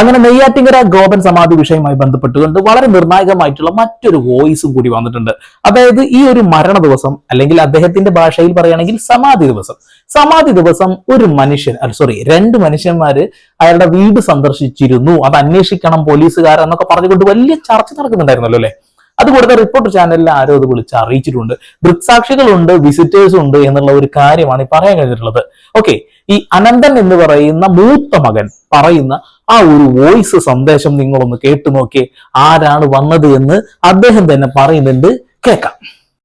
അങ്ങനെ നെയ്യാറ്റിങ്കര ഗോപൻ സമാധി വിഷയവുമായി ബന്ധപ്പെട്ടുകൊണ്ട് വളരെ നിർണായകമായിട്ടുള്ള മറ്റൊരു വോയിസും കൂടി വന്നിട്ടുണ്ട്. അതായത് ഈ ഒരു മരണ ദിവസം അല്ലെങ്കിൽ അദ്ദേഹത്തിന്റെ ഭാഷയിൽ പറയുകയാണെങ്കിൽ സമാധി ദിവസം. സമാധി ദിവസം ഒരു മനുഷ്യൻ സോറി രണ്ട് മനുഷ്യന്മാര് അയാളുടെ വീട് സന്ദർശിച്ചിരുന്നു. അത് അന്വേഷിക്കണം പോലീസുകാരെന്നൊക്കെ പറഞ്ഞുകൊണ്ട് വലിയ ചർച്ച നടക്കുന്നുണ്ടായിരുന്നല്ലോ അല്ലെ? അത് കൊടുത്ത റിപ്പോർട്ടർ ചാനലിൽ ആരോ അത് വിളിച്ച് അറിയിച്ചിട്ടുണ്ട്. ദൃക്സാക്ഷികളുണ്ട് വിസിറ്റേഴ്സ് ഉണ്ട് എന്നുള്ള ഒരു കാര്യമാണ് ഈ പറയാൻ കഴിഞ്ഞിട്ടുള്ളത്. ഓക്കെ ഈ അനന്തൻ എന്ന് പറയുന്ന മൂത്ത മകൻ പറയുന്ന ആ ഒരു വോയിസ് സന്ദേശം നിങ്ങളൊന്ന് കേട്ടു നോക്കിയേ ആരാണ് വന്നത് എന്ന് അദ്ദേഹം തന്നെ പറയുന്നുണ്ട് കേൾക്കാം.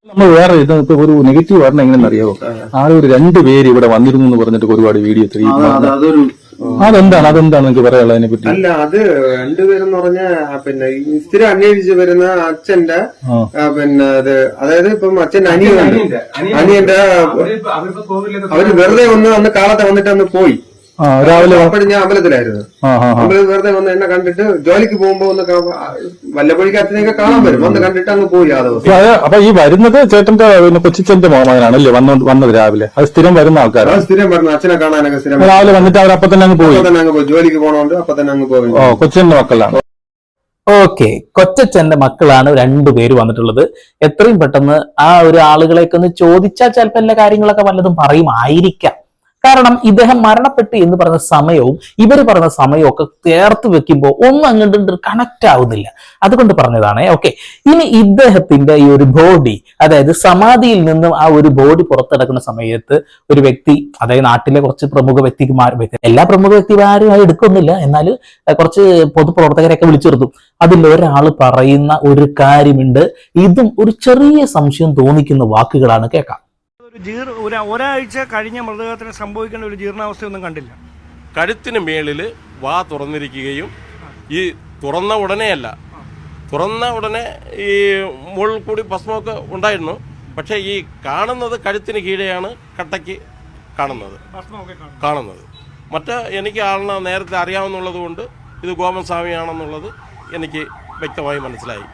നമ്മൾ വേറെ ഇത് ഇപ്പൊ ഒരു നെഗറ്റീവ് പറഞ്ഞ എങ്ങനെയെന്നറിയാവോ അറിയാവോ? ആളെ ഒരു രണ്ട് പേര് ഇവിടെ വന്നിരുന്നു എന്ന് പറഞ്ഞിട്ട് ഒരുപാട് വീഡിയോ തെളിയിക്കുന്നു അത് അതൊരു അതെന്താണ്? അതെന്താണ് നിങ്ങൾക്ക് പറയാനുള്ളത് അതിനെ പറ്റി അല്ല അത് രണ്ടുപേരെന്ന് പറഞ്ഞ പിന്നെ ഈ സ്ഥിരം അന്വേഷിച്ച് വരുന്ന അച്ഛന്റെ പിന്നെ അത് അതായത് ഇപ്പം അച്ഛൻ അനിയനുണ്ട്. അനിയന്റെ അവർ വെറുതെ ഒന്ന് അന്ന് കാലത്തെ വന്നിട്ട് അന്ന് പോയി. രാവിലെ അപ്പോഴും ഞാൻ അമ്പലത്തിലായിരുന്നു. അമ്പലത്തിൽ വെറുതെ വന്ന് എന്നെ കണ്ടിട്ട് ജോലിക്ക് പോകുമ്പോ ഒന്ന് വല്ലപ്പോഴേക്കും അച്ഛനെയൊക്കെ കാണാൻ വരും. വന്ന് കണ്ടിട്ട് അങ്ങ് പോയി ആ ദിവസം. അപ്പൊ ഈ വരുന്നത് ചേട്ടന്റെ പിന്നെ കൊച്ചിച്ചന്റെ മോഹനാണ് അല്ലേ വന്നത് വന്നത് രാവിലെ? അത് സ്ഥിരം വരുന്ന ആൾക്കാർ സ്ഥിരം വരുന്ന അച്ഛനെ കാണാനൊക്കെ സ്ഥിരം രാവിലെ വന്നിട്ട് അവർ അപ്പൊ തന്നെ അങ്ങ് പോയി? തന്നെ അങ്ങ് പോയി. ജോലിക്ക് പോകണോണ്ട് അപ്പൊ തന്നെ അങ്ങ് പോയി. ഓ കൊച്ചിന്റെ മക്കളാണ്. ഓക്കെ. കൊച്ചച്ഛന്റെ മക്കളാണ് രണ്ടു പേര് വന്നിട്ടുള്ളത്. എത്രയും പെട്ടെന്ന് ആ ഒരു ആളുകളെയൊക്കെ ഒന്ന് ചോദിച്ചാൽ ചിലപ്പോൾ എല്ലാ കാര്യങ്ങളൊക്കെ വല്ലതും പറയുമായിരിക്കാം. കാരണം ഇദ്ദേഹം മരണപ്പെട്ടു എന്ന് പറഞ്ഞ സമയവും ഇവർ പറഞ്ഞ സമയവും ഒക്കെ ചേർത്ത് വെക്കുമ്പോൾ ഒന്നും അങ്ങോട്ട് കണക്ട് ആവുന്നില്ല. അതുകൊണ്ട് പറഞ്ഞതാണ് ഓക്കെ ഇനി ഇദ്ദേഹത്തിന്റെ ഈ ഒരു ബോഡി അതായത് സമാധിയിൽ നിന്നും ആ ഒരു ബോഡി പുറത്തെടുക്കുന്ന സമയത്ത് ഒരു വ്യക്തി അതായത് നാട്ടിലെ കുറച്ച് പ്രമുഖ വ്യക്തിമാർ വ്യക്തി എല്ലാ പ്രമുഖ വ്യക്തിമാരും അത് എടുക്കുന്നില്ല. എന്നാൽ കുറച്ച് പൊതുപ്രവർത്തകരെയൊക്കെ വിളിച്ചു നിർത്തും അതിൽ ഒരാൾ പറയുന്ന ഒരു കാര്യമുണ്ട്. ഇതും ഒരു ചെറിയ സംശയം തോന്നിക്കുന്ന വാക്കുകളാണ് കേൾക്കാം. ജീർ ഒരു ഒരാഴ്ച കഴിഞ്ഞ മൃതദേഹത്തിന് സംഭവിക്കേണ്ട ഒരു ജീർണാവസ്ഥയൊന്നും കണ്ടില്ല. കഴുത്തിന് മേളിൽ വാ തുറന്നിരിക്കുകയും ഈ തുറന്ന ഉടനെയല്ല തുറന്ന ഉടനെ ഈ മുകളിൽ കൂടി ഭസ്മമൊക്കെ ഉണ്ടായിരുന്നു. പക്ഷേ ഈ കാണുന്നത് കഴുത്തിന് കീഴെയാണ് കട്ടയ്ക്ക് കാണുന്നത്. കാണുന്നത്. മറ്റ് എനിക്ക് ആളിനെ നേരത്തെ അറിയാവുന്നുള്ളത് കൊണ്ട് ഇത് ഗോമൻ സ്വാമിയാണെന്നുള്ളത് എനിക്ക് വ്യക്തമായി മനസ്സിലായി.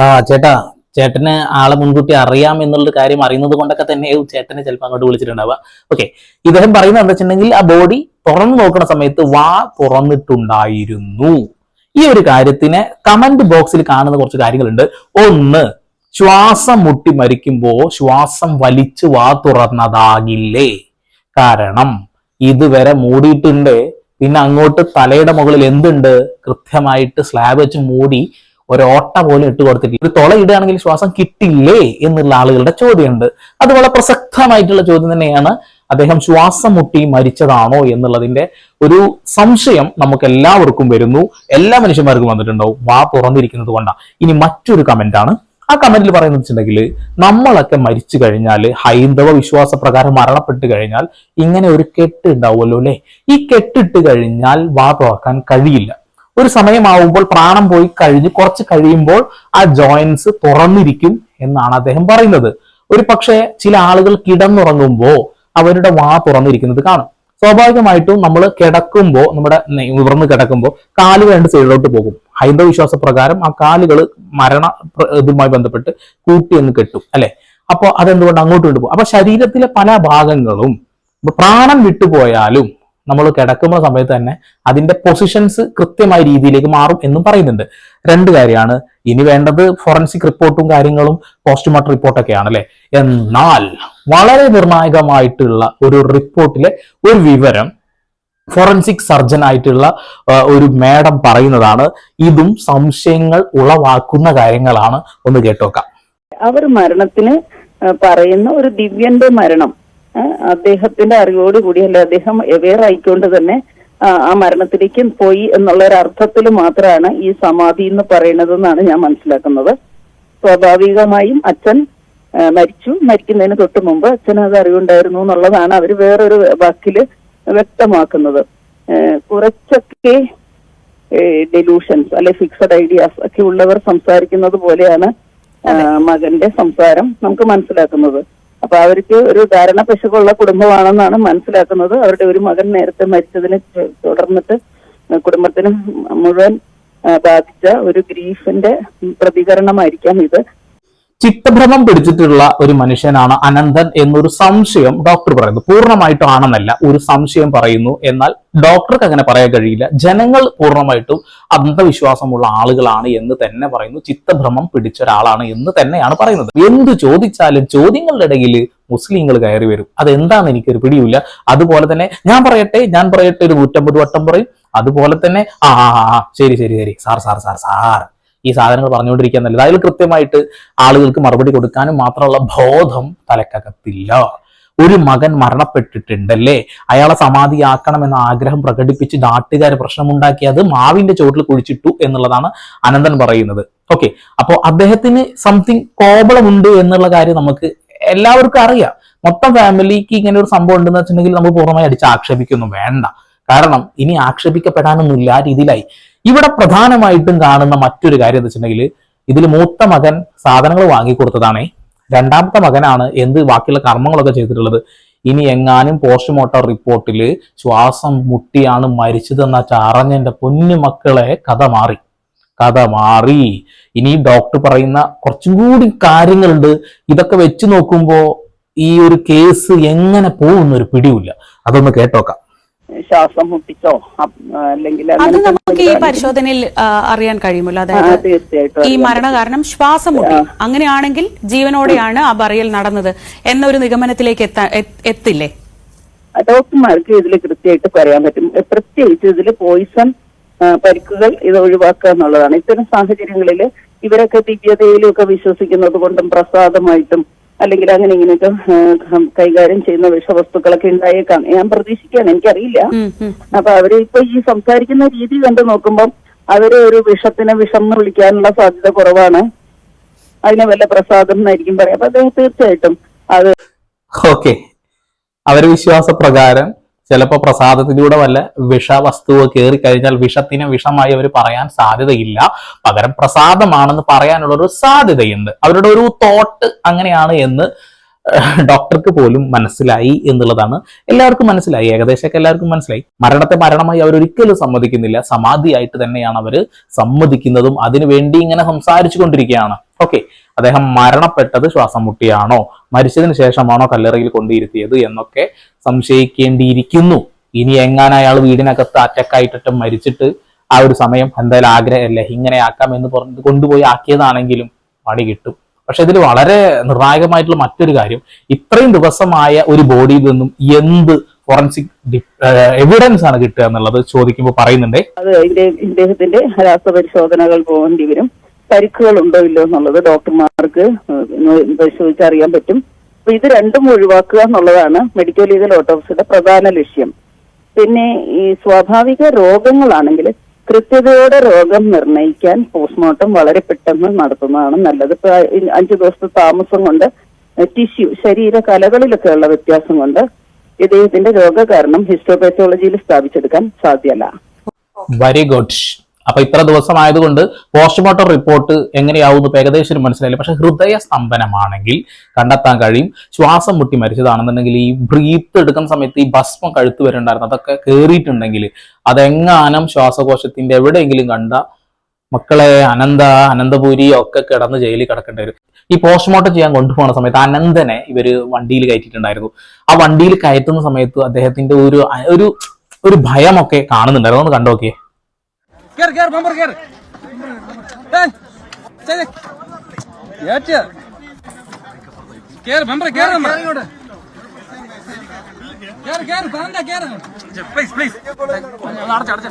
ആ ചേട്ടാ ചേട്ടന് ആളെ മുൻകൂട്ടി അറിയാം എന്നുള്ള കാര്യം അറിയുന്നത് കൊണ്ടൊക്കെ തന്നെ ചേട്ടനെ ചിലപ്പോൾ അങ്ങോട്ട് വിളിച്ചിട്ടുണ്ടാവുക. ഓക്കെ ഇദ്ദേഹം പറയുന്നത് എന്താ വെച്ചിട്ടുണ്ടെങ്കിൽ ആ ബോഡി തുറന്നു നോക്കുന്ന സമയത്ത് വാ തുറന്നിട്ടുണ്ടായിരുന്നു. ഈ ഒരു കാര്യത്തിന് കമന്റ് ബോക്സിൽ കാണുന്ന കുറച്ച് കാര്യങ്ങളുണ്ട്. ഒന്ന് ശ്വാസം മുട്ടി മരിക്കുമ്പോ ശ്വാസം വലിച്ചു വാ തുറന്നതാകില്ലേ? കാരണം ഇതുവരെ മൂടിയിട്ടുണ്ട്. പിന്നെ അങ്ങോട്ട് തലയുടെ മുകളിൽ എന്തുണ്ട്? കൃത്യമായിട്ട് സ്ലാബ് വെച്ച് മൂടി ഒരോട്ട പോലും ഇട്ട് കൊടുത്തിട്ടില്ല. ഒരു തുള ഇടുകയാണെങ്കിൽ ശ്വാസം കിട്ടില്ലേ എന്നുള്ള ആളുകളുടെ ചോദ്യമുണ്ട്. അത് വളരെ പ്രസക്തമായിട്ടുള്ള ചോദ്യം തന്നെയാണ്. അദ്ദേഹം ശ്വാസം മുട്ടി മരിച്ചതാണോ എന്നുള്ളതിന്റെ ഒരു സംശയം നമുക്ക് എല്ലാവർക്കും വരുന്നു. എല്ലാ മനുഷ്യന്മാർക്കും വന്നിട്ടുണ്ടാവും. വാ തുറന്നിരിക്കുന്നത് കൊണ്ടാണ് ഇനി മറ്റൊരു കമന്റ് ആണ്. ആ കമന്റിൽ പറയുന്നത് വെച്ചിട്ടുണ്ടെങ്കിൽ നമ്മളൊക്കെ മരിച്ചു കഴിഞ്ഞാൽ ഹൈന്ദവ വിശ്വാസ പ്രകാരം മരണപ്പെട്ട് കഴിഞ്ഞാൽ ഇങ്ങനെ ഒരു കെട്ട് ഉണ്ടാവുമല്ലോ അല്ലെ? ഈ കെട്ടിട്ട് കഴിഞ്ഞാൽ വാ തുറക്കാൻ കഴിയില്ല. ഒരു സമയമാവുമ്പോൾ പ്രാണം പോയി കഴിഞ്ഞ് കുറച്ച് കഴിയുമ്പോൾ ആ ജോയിൻസ് തുറന്നിരിക്കും എന്നാണ് അദ്ദേഹം പറയുന്നത്. ഒരു പക്ഷേ ചില ആളുകൾ കിടന്നുറങ്ങുമ്പോൾ അവരുടെ വാ തുറന്നിരിക്കുന്നത് കാണും. സ്വാഭാവികമായിട്ടും നമ്മൾ കിടക്കുമ്പോൾ നമ്മുടെ ഉയർന്ന് കിടക്കുമ്പോൾ കാലുകൾ രണ്ട് സൈഡിലോട്ട് പോകും. ഹൈന്ദവ വിശ്വാസ പ്രകാരം ആ കാലുകൾ മരണ ഇതുമായി ബന്ധപ്പെട്ട് കൂട്ടി എന്ന് കെട്ടും അല്ലെ? അപ്പോൾ അതെന്തുകൊണ്ട് അങ്ങോട്ട് കൊണ്ടുപോകും? അപ്പൊ ശരീരത്തിലെ പല ഭാഗങ്ങളും പ്രാണം വിട്ടുപോയാലും നമ്മൾ കിടക്കുന്ന സമയത്ത് തന്നെ അതിന്റെ പൊസിഷൻസ് കൃത്യമായ രീതിയിലേക്ക് മാറും എന്നും പറയുന്നുണ്ട്. രണ്ട് കാര്യമാണ്. ഇനി വേണ്ടത് ഫോറൻസിക് റിപ്പോർട്ടും കാര്യങ്ങളും പോസ്റ്റ്മോർട്ടം റിപ്പോർട്ടൊക്കെയാണ് അല്ലെ? എന്നാൽ വളരെ നിർണായകമായിട്ടുള്ള ഒരു റിപ്പോർട്ടിലെ ഒരു വിവരം ഫോറൻസിക് സർജൻ ആയിട്ടുള്ള ഒരു മേഡം പറയുന്നതാണ്. ഇതും സംശയങ്ങൾ ഉളവാക്കുന്ന കാര്യങ്ങളാണ്. ഒന്ന് കേട്ടോക്കാം. അവർ മരണത്തിന് പറയുന്ന ഒരു ദിവ്യന്റെ മരണം അദ്ദേഹത്തിന്റെ അറിവോടുകൂടി അല്ലെ അദ്ദേഹം അവെയർ ആയിക്കൊണ്ട് തന്നെ ആ, മരണത്തിലേക്കും പോയി എന്നുള്ള ഒരു അർത്ഥത്തിൽ മാത്രമാണ് ഈ സമാധി എന്ന് പറയുന്നത് എന്നാണ് ഞാൻ മനസ്സിലാക്കുന്നത്. സ്വാഭാവികമായും അച്ഛൻ മരിച്ചു. മരിക്കുന്നതിന് തൊട്ട് മുമ്പ് അച്ഛൻ അത് അറിവുണ്ടായിരുന്നു എന്നുള്ളതാണ് അവർ വേറൊരു വാക്കിൽ വ്യക്തമാക്കുന്നത്. കുറച്ചൊക്കെ ഡെലൂഷൻസ് അല്ലെ ഫിക്സഡ് ഐഡിയാസ് ഒക്കെ ഉള്ളവർ സംസാരിക്കുന്നത് പോലെയാണ് മകന്റെ സംസാരം നമുക്ക് മനസ്സിലാക്കുന്നത്. അപ്പൊ അവർക്ക് ഒരു ധാരണ പശുക്കുള്ള കുടുംബമാണെന്നാണ് മനസ്സിലാക്കുന്നത്. അവരുടെ ഒരു മകൻ നേരത്തെ മരിച്ചതിനെ തുടർന്നിട്ട് കുടുംബത്തിന് മുഴുവൻ ബാധിച്ച ഒരു ഗ്രീഫിന്റെ പ്രതികരണമായിരിക്കാം ഇത്. ചിത്തഭ്രമം പിടിച്ചിട്ടുള്ള ഒരു മനുഷ്യനാണ് അനന്തൻ എന്നൊരു സംശയം ഡോക്ടർ പറയുന്നു. പൂർണമായിട്ടും ആണെന്നല്ല ഒരു സംശയം പറയുന്നു. എന്നാൽ ഡോക്ടർക്ക് അങ്ങനെ പറയാൻ കഴിയില്ല. ജനങ്ങൾ പൂർണമായിട്ടും അന്ധവിശ്വാസമുള്ള ആളുകളാണ് എന്ന് തന്നെ പറയുന്നു. ചിത്തഭ്രമം പിടിച്ച ഒരാളാണ് എന്ന് തന്നെയാണ് പറയുന്നത്. എന്ത് ചോദിച്ചാലും ചോദ്യങ്ങളുടെ ഇടയിൽ മുസ്ലിങ്ങൾ കയറി വരും. അതെന്താണ് എനിക്കൊരു പിടിയില്ല. അതുപോലെ തന്നെ ഞാൻ പറയട്ടെ ഞാൻ പറയട്ടെ ഒരു നൂറ്റമ്പത് വട്ടം പറയും. അതുപോലെ തന്നെ ആ ശരി ശരി ശരി. Sir sir sir sir. ഈ സാധനങ്ങൾ പറഞ്ഞുകൊണ്ടിരിക്കാൻ നല്ലത് അതിൽ കൃത്യമായിട്ട് ആളുകൾക്ക് മറുപടി കൊടുക്കാനും മാത്രമുള്ള ബോധം തലക്കകത്തില്ല. ഒരു മകൻ മരണപ്പെട്ടിട്ടുണ്ടല്ലേ? അയാളെ സമാധിയാക്കണം എന്ന ആഗ്രഹം പ്രകടിപ്പിച്ച് നാട്ടുകാർ പ്രശ്നമുണ്ടാക്കിയത് മാവിന്റെ ചോട്ടിൽ കുഴിച്ചിട്ടു എന്നുള്ളതാണ് അനന്തൻ പറയുന്നത്. ഓക്കെ അപ്പോൾ അദ്ദേഹത്തിന് സംതിങ് കോപളമുണ്ട് എന്നുള്ള കാര്യം നമുക്ക് എല്ലാവർക്കും അറിയാം. മൊത്തം ഫാമിലിക്ക് ഇങ്ങനെ ഒരു സംഭവം ഉണ്ടെന്ന് വെച്ചിട്ടുണ്ടെങ്കിൽ നമ്മൾ പൂർണമായി അടിച്ച് ആക്ഷേപിക്കൊന്നും വേണ്ട. കാരണം ഇനി ആക്ഷേപിക്കപ്പെടാനൊന്നുമില്ല ആ രീതിയിലായി. ഇവിടെ പ്രധാനമായിട്ടും കാണുന്ന മറ്റൊരു കാര്യം എന്ന് വെച്ചിട്ടുണ്ടെങ്കിൽ ഇതിൽ മൂത്ത മകൻ സാധനങ്ങൾ വാങ്ങിക്കൊടുത്തതാണേ. രണ്ടാമത്തെ മകനാണ് എന്ത് ബാക്കിയുള്ള കർമ്മങ്ങളൊക്കെ ചെയ്തിട്ടുള്ളത്. ഇനി എങ്ങാനും പോസ്റ്റ്മോർട്ടം റിപ്പോർട്ടിൽ ശ്വാസം മുട്ടിയാണ് മരിച്ചതെന്നാച്ച അറിഞ്ഞെന്റെ പൊന്നു മക്കളെ കഥ മാറി. കഥ മാറി. ഇനി ഡോക്ടർ പറയുന്ന കുറച്ചും കൂടി കാര്യങ്ങളുണ്ട്. ഇതൊക്കെ വെച്ച് നോക്കുമ്പോ ഈ ഒരു കേസ് എങ്ങനെ പോകുന്നൊരു പിടിയില്ല അതൊന്ന് കേട്ടോക്കാം. ശ്വാസം മുട്ടിച്ചോ അല്ലെങ്കിൽ അത് നമുക്ക് ഈ പരിശോധനയിൽ അറിയാൻ കഴിയുമല്ലോ. അതായത് തീർച്ചയായിട്ടും ഈ മരണകാരണം മരണ കാരണം ശ്വാസം മുട്ടി അങ്ങനെയാണെങ്കിൽ ജീവനോടെയാണ് ആ പറയൽ നടന്നത് എന്നൊരു നിഗമനത്തിലേക്ക് എത്താ എത്തില്ലേ? ഡോക്ടർമാർക്ക് ഇതിൽ കൃത്യമായിട്ട് പറയാൻ പറ്റും. പ്രത്യേകിച്ച് ഇതിൽ പോയിസൺ പരിക്കുകൾ ഇത് ഒഴിവാക്കുക എന്നുള്ളതാണ്. ഇത്തരം സാഹചര്യങ്ങളിൽ ഇവരൊക്കെ ദിവ്യതയിലും ഒക്കെ വിശ്വസിക്കുന്നത് കൊണ്ടും പ്രസാദമായിട്ടും അല്ലെങ്കിൽ അങ്ങനെ ഇങ്ങനെയൊക്കെ കൈകാര്യം ചെയ്യുന്ന വിഷവസ്തുക്കളൊക്കെ ഉണ്ടായേക്കാം. ഞാൻ പ്രതീക്ഷിക്കുകയാണ് എനിക്കറിയില്ല. അപ്പൊ അവർ ഇപ്പൊ ഈ സംസാരിക്കുന്ന രീതി കണ്ടു നോക്കുമ്പോൾ അവർ ഒരു വിഷത്തിനെ വിഷം എന്ന് വിളിക്കാനുള്ള സാധ്യത കുറവാണ്. അതിനെ വല്ല പ്രസാദം എന്നായിരിക്കും പറയാം. അപ്പൊ അദ്ദേഹം തീർച്ചയായിട്ടും അത് ഓക്കെ. അവരെ വിശ്വാസപ്രകാരം ചിലപ്പോൾ പ്രസാദത്തിലൂടെ വല്ല വിഷവസ്തുവോ കയറി കഴിഞ്ഞാൽ വിഷത്തിനെ വിഷമായി അവർ പറയാൻ സാധ്യതയില്ല. പകരം പ്രസാദമാണെന്ന് പറയാനുള്ള ഒരു സാധ്യതയുണ്ട്. അവരുടെ ഒരു തോട്ട് അങ്ങനെയാണ് എന്ന് ഡോക്ടർക്ക് പോലും മനസ്സിലായി എന്നുള്ളതാണ് എല്ലാവർക്കും മനസ്സിലായി. ഏകദേശമൊക്കെ എല്ലാവർക്കും മനസ്സിലായി. മരണത്തെ മരണമായി അവർ ഒരിക്കലും സമ്മതിക്കുന്നില്ല. സമാധിയായിട്ട് തന്നെയാണ് അവർ സമ്മതിക്കുന്നതും അതിനുവേണ്ടി ഇങ്ങനെ സംസാരിച്ചു കൊണ്ടിരിക്കുകയാണ് ഓക്കെ. അദ്ദേഹം മരണപ്പെട്ടത് ശ്വാസം മുട്ടിയാണോ മരിച്ചതിന് ശേഷമാണോ കല്ലറയിൽ കൊണ്ടിരുത്തിയത് എന്നൊക്കെ സംശയിക്കേണ്ടിയിരിക്കുന്നു. ഇനി എങ്ങാനും അയാൾ വീടിനകത്ത് അറ്റക്കായിട്ടിട്ട് മരിച്ചിട്ട് ആ ഒരു സമയം എന്തായാലും ആഗ്രഹമല്ലേ? ഇങ്ങനെ ആക്കാം എന്ന് പറഞ്ഞ് കൊണ്ടുപോയി ആക്കിയതാണെങ്കിലും പണി കിട്ടും. പക്ഷെ ഇതിൽ വളരെ നിർണായകമായിട്ടുള്ള മറ്റൊരു കാര്യം ഇത്രയും ദിവസമായ ഒരു ബോഡിയിൽ നിന്നും എന്ത് ഫോറൻസിക് എവിഡൻസ് ആണ് കിട്ടുക എന്നുള്ളത് ചോദിക്കുമ്പോൾ പറയുന്നുണ്ടേ. അത് ഇദ്ദേഹത്തിന്റെ രാസപരിശോധനകൾ പോകേണ്ടി വരും. പരിക്കുകൾ ഉണ്ടോ ഇല്ലോ എന്നുള്ളത് ഡോക്ടർമാർക്ക് പരിശോധിച്ചറിയാൻ പറ്റും. അപ്പൊ ഇത് രണ്ടും ഒഴിവാക്കുക എന്നുള്ളതാണ് മെഡിക്കൽ ലീഗൽ ഓട്ടോപ്സിയുടെ പ്രധാന ലക്ഷ്യം. പിന്നെ ഈ സ്വാഭാവിക രോഗങ്ങളാണെങ്കിൽ കൃത്യതയോടെ രോഗം നിർണയിക്കാൻ പോസ്റ്റ്മോർട്ടം വളരെ പെട്ടെന്ന് നടത്തുന്നതാണ് നല്ലത്. ഇപ്പൊ അഞ്ചു ദിവസത്തെ താമസം കൊണ്ട് ടിഷ്യൂ ശരീര കലകളിലൊക്കെ ഉള്ള വ്യത്യാസം കൊണ്ട് ഇദ്ദേഹത്തിന്റെ രോഗകാരണം ഹിസ്റ്റോപാത്തോളജിയിൽ സ്ഥാപിച്ചെടുക്കാൻ സാധ്യമല്ല. വെരി ഗുഡ് അപ്പൊ ഇത്ര ദിവസം ആയതുകൊണ്ട് പോസ്റ്റ്മോർട്ടം റിപ്പോർട്ട് എങ്ങനെയാവുന്നു ഏകദേശം മനസ്സിലായില്ല. പക്ഷെ ഹൃദയ സ്തംഭനമാണെങ്കിൽ കണ്ടെത്താൻ കഴിയും. ശ്വാസം മുട്ടി മരിച്ചതാണെന്നുണ്ടെങ്കിൽ ഈ ബ്രീത്ത് എടുക്കുന്ന സമയത്ത് ഈ ഭസ്മം കഴുത്ത് വരണ്ടായിരുന്നു അതൊക്കെ കയറിയിട്ടുണ്ടെങ്കിൽ അതെങ്ങാനും ശ്വാസകോശത്തിന്റെ എവിടെയെങ്കിലും കണ്ട മക്കളെ അനന്ത അനന്തപുരി ഒക്കെ കിടന്ന് ജയിലിൽ കിടക്കേണ്ടി വരും. ഈ പോസ്റ്റ്മോർട്ടം ചെയ്യാൻ കൊണ്ടുപോകുന്ന സമയത്ത് അനന്തനെ ഇവർ വണ്ടിയിൽ കയറ്റിയിട്ടുണ്ടായിരുന്നു. ആ വണ്ടിയിൽ കയറ്റുന്ന സമയത്ത് അദ്ദേഹത്തിന്റെ ഒരു ഒരു ഒരു ഭയമൊക്കെ കാണുന്നുണ്ടായിരുന്നു. ഒന്ന് കണ്ടോക്കിയേ. കേറ് കേറ് ബമ്പർ കേറ്. കേറ് ബമ്പർ കേറ്. കേറ് കേറ് പറഞ്ഞ കേറ്. പ്ലീസ് പ്ലീസ് അടച്ച അടച്ച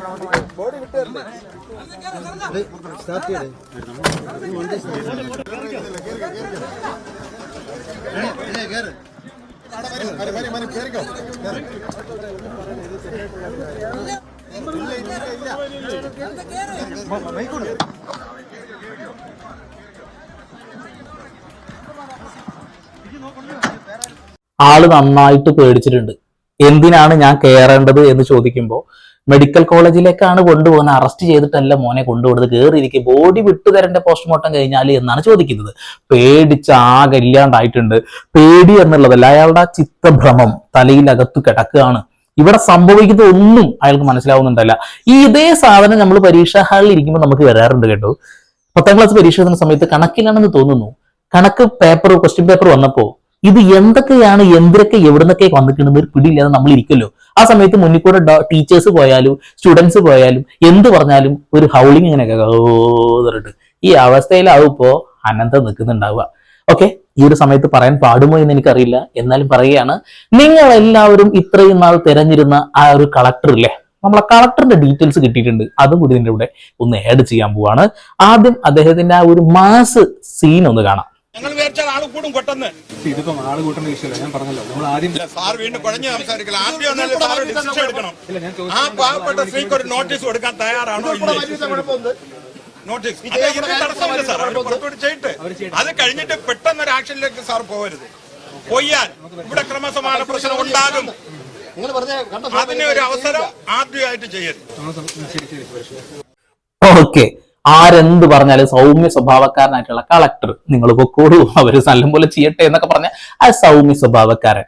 ആൾ നന്നായിട്ട് പേടിച്ചിട്ടുണ്ട്. എന്തിനാണ് ഞാൻ കയറേണ്ടത് എന്ന് ചോദിക്കുമ്പോൾ മെഡിക്കൽ കോളേജിലേക്കാണ് കൊണ്ടുപോകുന്നത്. അറസ്റ്റ് ചെയ്തിട്ടല്ല മോനെ കൊണ്ടുപോകുന്നത്. കയറിയിരിക്കും ബോഡി വിട്ടു തരേണ്ട പോസ്റ്റ്മോർട്ടം കഴിഞ്ഞാൽ എന്നാണ് ചോദിക്കുന്നത്. പേടിച്ച് ആകെ ഇല്ലാണ്ടായിട്ടുണ്ട്. പേടി എന്നുള്ളതല്ല അയാളുടെ ചിത്തഭ്രമം തലയിലകത്ത് കിടക്കുകയാണ്. ഇവിടെ സംഭവിക്കുന്ന ഒന്നും അയാൾക്ക് മനസ്സിലാവുന്നുണ്ടല്ല. ഈ ഇതേ സാധനം നമ്മൾ പരീക്ഷാ ഹാളിൽ ഇരിക്കുമ്പോൾ നമുക്ക് വരാറുണ്ട് കേട്ടോ. പത്താം ക്ലാസ് പരീക്ഷ എഴുതുന്ന സമയത്ത് കണക്കിലാണെന്ന് തോന്നുന്നു. കണക്ക് പേപ്പർ ക്വസ്റ്റ്യൻ പേപ്പർ വന്നപ്പോ ഇത് എന്തൊക്കെയാണ് എന്തൊക്കെ എവിടുന്നൊക്കെ വന്നിട്ടുണ്ടെന്ന് ഒരു പിടിയില്ലാതെ നമ്മൾ ഇരിക്കല്ലോ ആ സമയത്ത് മുന്നിൽ കൂടെ ടീച്ചേഴ്സ് പോയാലും സ്റ്റുഡൻസ് പോയാലും എന്ത് പറഞ്ഞാലും ഒരു ഹൗളിങ് ഇങ്ങനെയൊക്കെ പറഞ്ഞിട്ട് ഈ അവസ്ഥയിലാവും ഇപ്പോ അനന്തം നിൽക്കുന്നുണ്ടാവുക. ഓക്കെ ഈ ഒരു സമയത്ത് പറയാൻ പാടുമോ എന്ന് എനിക്കറിയില്ല. എന്നാലും പറയുകയാണ് നിങ്ങൾ എല്ലാവരും ഇത്രയും നാൾ തിരഞ്ഞിരുന്ന ആ ഒരു കളക്ടർ ഇല്ലേ? നമ്മളെ കളക്ടറിന്റെ ഡീറ്റെയിൽസ് കിട്ടിയിട്ടുണ്ട്. അതും കൂടി നിന്റെ ഇവിടെ ഒന്ന് ആഡ് ചെയ്യാൻ പോവാണ്. ആദ്യം അദ്ദേഹത്തിന്റെ ആ ഒരു മാസ് സീൻ ഒന്ന് കാണാം. ഞങ്ങൾ വിചാരിച്ചാൽ ആൾ കൂടും കൊട്ടെന്ന് ഇതിപ്പോ ആൾ കൂട്ടേണ്ട വിഷയമല്ല ഞാൻ പറഞ്ഞല്ലോ. നമ്മൾ ആദ്യം സാർ വീണ്ടും കുഴഞ്ഞു സംസാരിക്കില്ല. ആദ്യം ഡിസിഷൻ എടുക്കണം. ആ പാവപ്പെട്ട സ്ത്രീക്ക് ഒരു നോട്ടീസ് കൊടുക്കാൻ തയ്യാറാണോ ഇല്ലേ? നോട്ടീസ്. സാർ. പുറത്തുവിട്ട് അത് കഴിഞ്ഞിട്ട് പെട്ടെന്ന് ഒരു ആക്ഷനിലേക്ക് സാർ പോകരുത്. പോയാൽ ഇവിടെ ക്രമസമാധാന പ്രശ്നം ഉണ്ടാകും. അതിന് ഒരു അവസരം ആദ്യമായിട്ട് ചെയ്യരുത്. ഓക്കെ. ആരെന്ത് പറഞ്ഞാലും സൗമ്യ സ്വഭാവക്കാരനായിട്ടുള്ള കളക്ടർ നിങ്ങൾ പൊക്കോളൂ. അവർ നല്ലപോലെ ചെയ്യട്ടെ എന്നൊക്കെ പറഞ്ഞ ആ സൗമ്യ സ്വഭാവക്കാരൻ.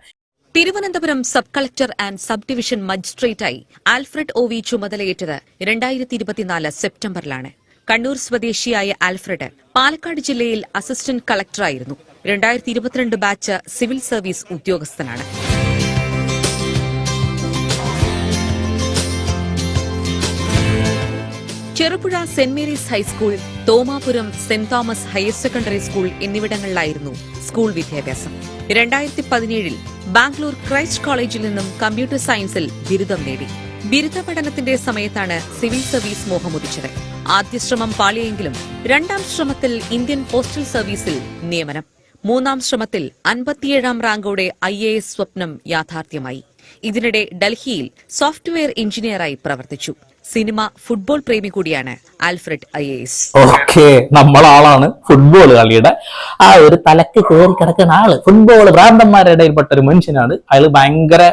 Thiruvananthapuram sub collector and sub division മജിസ്ട്രേറ്റായി Alfred O V ചുമതലയേറ്റത് രണ്ടായിരത്തി ഇരുപത്തിനാല് സെപ്റ്റംബറിലാണ്. കണ്ണൂർ സ്വദേശിയായ ആൽഫ്രഡ് പാലക്കാട് ജില്ലയിൽ അസിസ്റ്റന്റ് കളക്ടറായിരുന്നു. രണ്ടായിരത്തി ഇരുപത്തിരണ്ട് ബാച്ച് സിവിൽ സർവീസ് ഉദ്യോഗസ്ഥനാണ്. Cherupuzha Saint Mary's high school Thomapuram Saint Thomas higher secondary school എന്നിവിടങ്ങളിലായിരുന്നു school വിദ്യാഭ്യാസം. രണ്ടായിരത്തി പതിനേഴിൽ ബാംഗ്ലൂർ ക്രൈസ്റ്റ് കോളേജിൽ നിന്നും കമ്പ്യൂട്ടർ സയൻസിൽ ബിരുദം നേടി. ബിരുദ പഠനത്തിന്റെ സമയത്താണ് സിവിൽ സർവീസ് മോഹമുദിച്ചത്. ആദ്യ ശ്രമം പാളിയെങ്കിലും രണ്ടാം ശ്രമത്തിൽ ഇന്ത്യൻ പോസ്റ്റൽ സർവീസിൽ നിയമനം. മൂന്നാം ശ്രമത്തിൽ അൻപത്തിയേഴാം റാങ്കോടെ ഐ എ എസ് സ്വപ്നം യാഥാർത്ഥ്യമായി. ഇതിനിടെ ഡൽഹിയിൽ സോഫ്റ്റ്വെയർ എഞ്ചിനീയറായി പ്രവർത്തിച്ചു. സിനിമ ഫുട്ബോൾ പ്രേമി കൂടിയാണ് ആൽഫ്രഡ് ഐ ഓക്കെ നമ്മളാളാണ് ഫുട്ബോൾ കളിയുടെ ആ ഒരു തലക്ക് കയറി കിടക്കുന്ന ആൾ. ഫുട്ബോൾ ഭ്രാന്തന്മാരുടെ ഇടയിൽപ്പെട്ട ഒരു മനുഷ്യനാണ്. അയാൾ ഭയങ്കര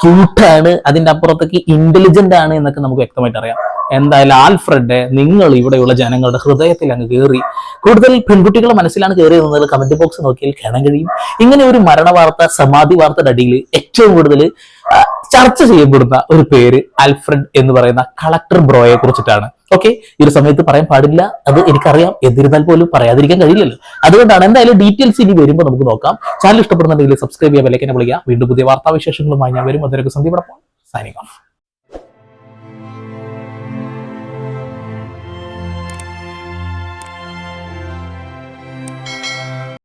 ക്യൂട്ടാണ്. അതിന്റെ അപ്പുറത്തേക്ക് ഇന്റലിജന്റ് ആണ് എന്നൊക്കെ നമുക്ക് വ്യക്തമായിട്ട് അറിയാം. എന്തായാലും ആൽഫ്രഡ് നിങ്ങൾ ഇവിടെയുള്ള ജനങ്ങളുടെ ഹൃദയത്തിൽ അങ്ങ് കയറി. കൂടുതൽ പെൺകുട്ടികളുടെ മനസ്സിലാണ് കയറിയത് കമന്റ് ബോക്സ് നോക്കിയാൽ കാണാൻ കഴിയും. ഇങ്ങനെ ഒരു മരണ വാർത്ത സമാധി വാർത്തയുടെ അടിയിൽ ഏറ്റവും കൂടുതൽ ചർച്ച ചെയ്യപ്പെടുന്ന ഒരു പേര് അൽഫ്രഡ് എന്ന് പറയുന്ന കളക്ടർ ബ്രോയെ കുറിച്ചിട്ടാണ്. ഓക്കെ ഈ ഒരു സമയത്ത് പറയാൻ പാടില്ല. അത് എനിക്കറിയാം. എന്നിരുന്നാൽ പോലും പറയാതിരിക്കാൻ കഴിയില്ലല്ലോ. അതുകൊണ്ടാണ് എന്തായാലും ഡീറ്റെയിൽസ് ഇനി വരുമ്പോൾ നമുക്ക് നോക്കാം. ചാനൽ ഇഷ്ടപ്പെടുന്നുണ്ടെങ്കിൽ സബ്സ്ക്രൈബ് ചെയ്യാൻ വിലക്കെന്നെ വിളിക്കുക. വീണ്ടും പുതിയ വാർത്താവിശേഷങ്ങളുമായി ഞാൻ വരും അതിനൊക്കെ സന്ദീപ് സൈനിങ് ഓഫ്